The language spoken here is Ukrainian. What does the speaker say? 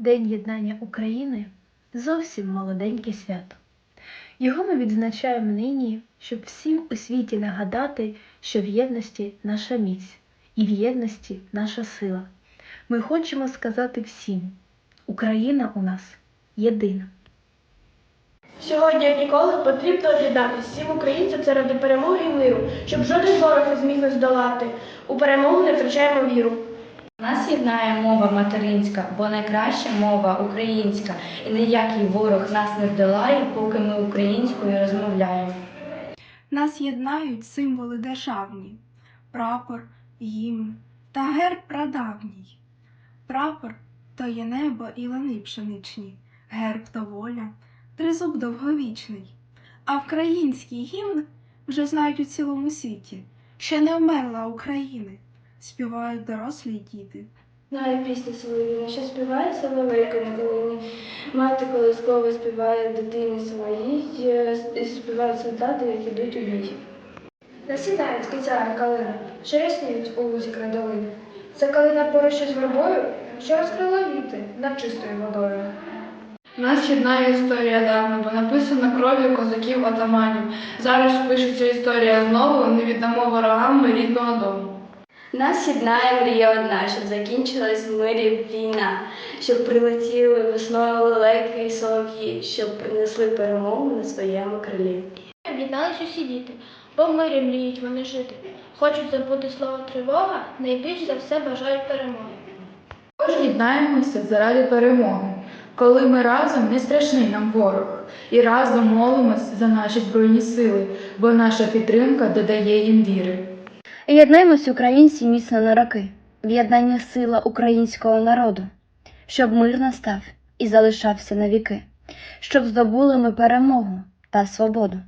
День єднання України зовсім молоденьке свято. Його ми відзначаємо нині, щоб всім у світі нагадати, що в єдності наша міць і в єдності наша сила. Ми хочемо сказати всім: Україна у нас єдина. Сьогодні, як ніколи, потрібно об'єднатися всім українцям заради перемоги і миру, щоб жоден ворог не зміг нас здолати. У перемогу не втрачаємо віру. Нас єднає мова материнська, бо найкраща мова українська, і ніякий ворог нас не вдолає, поки ми українською розмовляємо. Нас єднають символи державні, прапор, гімн та герб прадавній. Прапор то є небо і лани пшеничні, герб то воля, тризуб довговічний. А український гімн вже знають у цілому світі, ще не вмерла України, співають дорослі й діти. Знаю пісню солов'їну, що співає соловейка на долині. Мати колисково співає дитині своїй, і співають солдати, які йдуть у бій. Насідають кицяри калини, що рясніють у лузі край долини. Це калина поруч з вербою, що розкрила віти над чистою водою. Нас єднає історія давна, бо написана кров'ю козаків отаманів. Зараз пишеться історія знову, не віддамо ворогам ми рідного дому. Нас єднає мрія одна, щоб закінчилась в мирі війна, щоб прилетіли весною лелеки і солов'ї, щоб принесли перемогу на своєму крилі. Об'єднались усі діти, бо в мирі мріють вони жити. Хочуть забути слово тривога, найбільш за все бажають перемоги. Також єднаємося заради перемоги. Коли ми разом, не страшний нам ворог, і разом молимось за наші збройні сили, бо наша підтримка додає їм віри. Єднаємось українці міцно на роки, в'єднання сила українського народу, щоб мир настав і залишався навіки, щоб здобули ми перемогу та свободу.